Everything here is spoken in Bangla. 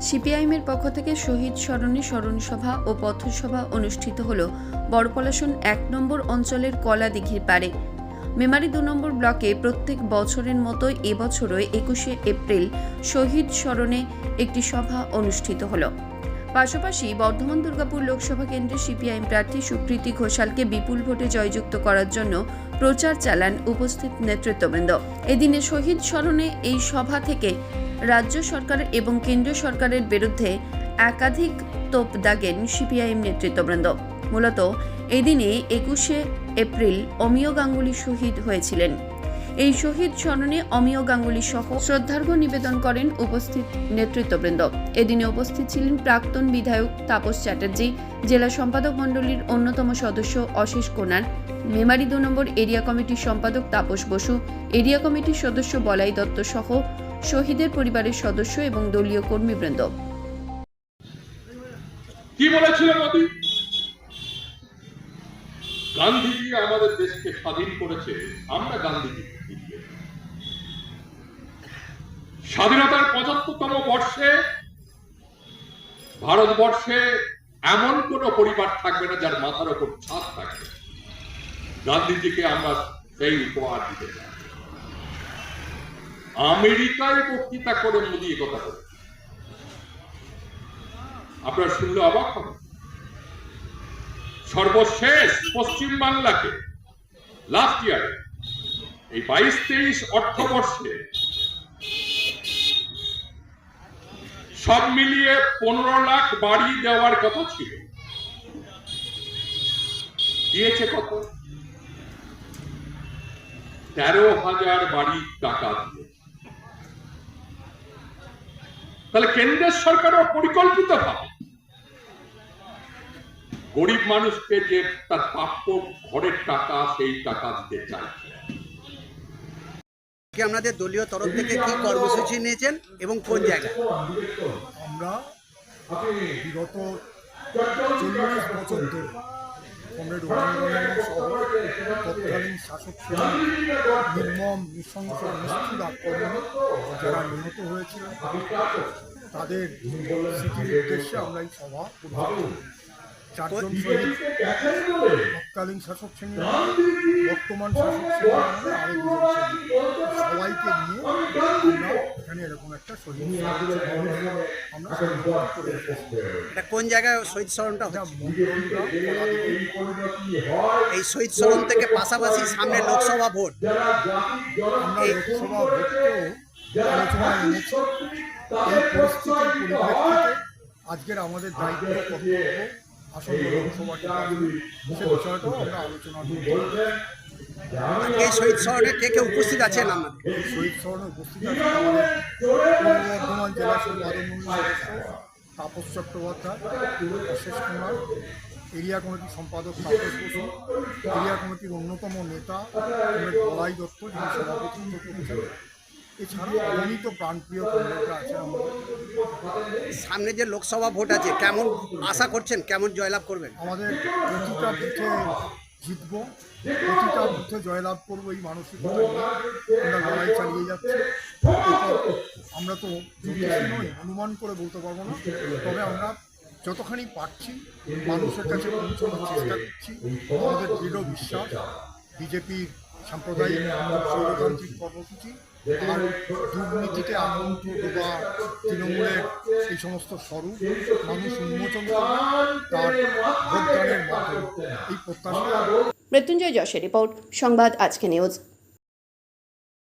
সিপিআইএমের পক্ষ থেকে শহীদ স্মরণে স্মরণ সভা ও পথসভা অনুষ্ঠিত হল বড়পলাশন এক নম্বর অঞ্চলের কলা দিঘির পাড়ে। মেমারি দু নম্বর ব্লকে প্রত্যেক বছরের মতো এবছরও একুশে এপ্রিল শহীদ স্মরণে একটি সভা অনুষ্ঠিত হলো। পাশাপাশি বর্ধমান দুর্গাপুর লোকসভা কেন্দ্রে সিপিআইএম প্রার্থী সুপ্রীতি ঘোষালকে বিপুল ভোটে জয়যুক্ত করার জন্য প্রচার চালান উপস্থিত নেতৃত্ববৃন্দ। এদিনে শহীদ স্মরণে এই সভা থেকে রাজ্য সরকার এবং কেন্দ্রীয় সরকারের বিরুদ্ধে একাধিক তোপ দাগেন সিপিআইএম নেতৃত্ববৃন্দ। মূলত এদিনে একুশে এপ্রিল অমিয় গাঙ্গুলি শহীদ হয়েছিলেন। এই শহীদ স্মরণে অমিয় গাঙ্গুলি সহ শ্রদ্ধার্ঘ্য নিবেদন করেন উপস্থিত নেতৃত্ববৃন্দ। এদিনে উপস্থিত ছিলেন প্রাক্তন বিধায়ক তাপস চ্যাটার্জি, জেলা সম্পাদক মণ্ডলীর অন্যতম সদস্য অশেষ কোনার মেমারি দু নম্বর এরিয়া কমিটির সম্পাদক তাপস বসু, এরিয়া কমিটির সদস্য বলাই দত্ত সহ শহীদের পরিবারের সদস্য এবং দলীয় কর্মীবৃন্দ। কি বলেছিল মোদী? গান্ধীজি আমাদের দেশকে স্বাধীন করেছে, আমরা গান্ধীজি। স্বাধীনতার পঁচাত্তরতম বর্ষে, ভারতবর্ষে এমন কোন পরিবার থাকবে না যার মাথার উপর ছাদ থাকবে। গান্ধীজিকে আমরা সেই উপহার দিতে আমেরিকায় বক্তৃতা করে মোদী কথা বলে আপনারা শুনলে অবাক হবেন। সর্বশেষ পশ্চিম বাংলাকে লাস্ট ইয়ারে এই বাইশ তেইশ অর্থবর্ষে সব মিলিয়ে পনেরো লাখ বাড়ি দেওয়ার কথা ছিল। দিয়েছে কত? তেরো হাজার বাড়ি টাকা দিয়ে। তাহলে কেন্দ্রের সরকারও পরিকল্পিত ভাবে গরিব মানুষকে যে তার প্রাপ্য ঘরের টাকা, সেই টাকা দিতে চাইছে। কি আপনাদের দলীয় তরফ থেকে কি কর্মসূচি নিয়েছেন এবং কোন জায়গায়? আমরা বিগত চল্লিশ বছর ধরে কমরেড তৎকালীন শাসক শ্রেণির নির্মম, নৃশংস, নিষ্ঠুর আক্রমণে যারা নিহত হয়েছিল তাদের স্মৃতির উদ্দেশ্যে আমরা এই সভা চারজন তৎকালীন শাসক শ্রেণির বর্তমান শাসক দুজন শহীদ সবাইকে নিয়ে আমরা এখানে এরকম একটা শহীদ আমরা এটা কোন জায়গায় শহীদ স্মরণটা এই শহীদ স্মরণ থেকে পাশাপাশি সামনে লোকসভা ভোট। আমরা লোকসভা ভোটকেও আলোচনায় এনেছি। এই পরিস্থিতির পরিপ্রেক্ষিতে আজকের আমাদের দায়িত্ব কর্তব্য আসন্ন লোকসভা বিষয়টাও আমরা আলোচনা এই শহীদ স্মরণে কে কে উপস্থিত আছেন আমাদের? শহীদ স্মরণে উপস্থিত আছে আমাদের বর্ধমান জেলা সম্পাদক মন্ডলীর সদস্য তাপস চট্টোপাধ্যায় অশেষ কুমার এরিয়া কমিটির সম্পাদক তাপস বসু এরিয়া কমিটির অন্যতম নেতা বলাই দত্ত যিনি সভাপতিত্ব করেছেন এছাড়াও অগণিত প্রাণপ্রিয় কমরেডরা আছেন আমাদের। সামনে যে লোকসভা ভোট আছে কেমন আশা করছেন? কেমন জয়লাভ করবেন? আমাদের প্রতিটা বুথে জিতব প্রতিটা বুথে জয়লাভ করব এই মানসিকতা আমরা লড়াই চালিয়ে যাচ্ছি। আমরা তো অনুমান করে বলতে পারব না। তবে আমরা যতখানি পারছি, মানুষের কাছে পৌঁছানোর চেষ্টা করছি। আমাদের দৃঢ় বিশ্বাস, বিজেপির সাম্প্রদায়িক কর্মসূচি আর দুর্নীতিতে তৃণমূলের এই সমস্ত স্বরূপ মানুষ উন্মোচন তার ভোটদানের মাধ্যমে। এই প্রত্যাশা মৃত্যুঞ্জয় যশের রিপোর্ট, সংবাদ আজকে নিউজ।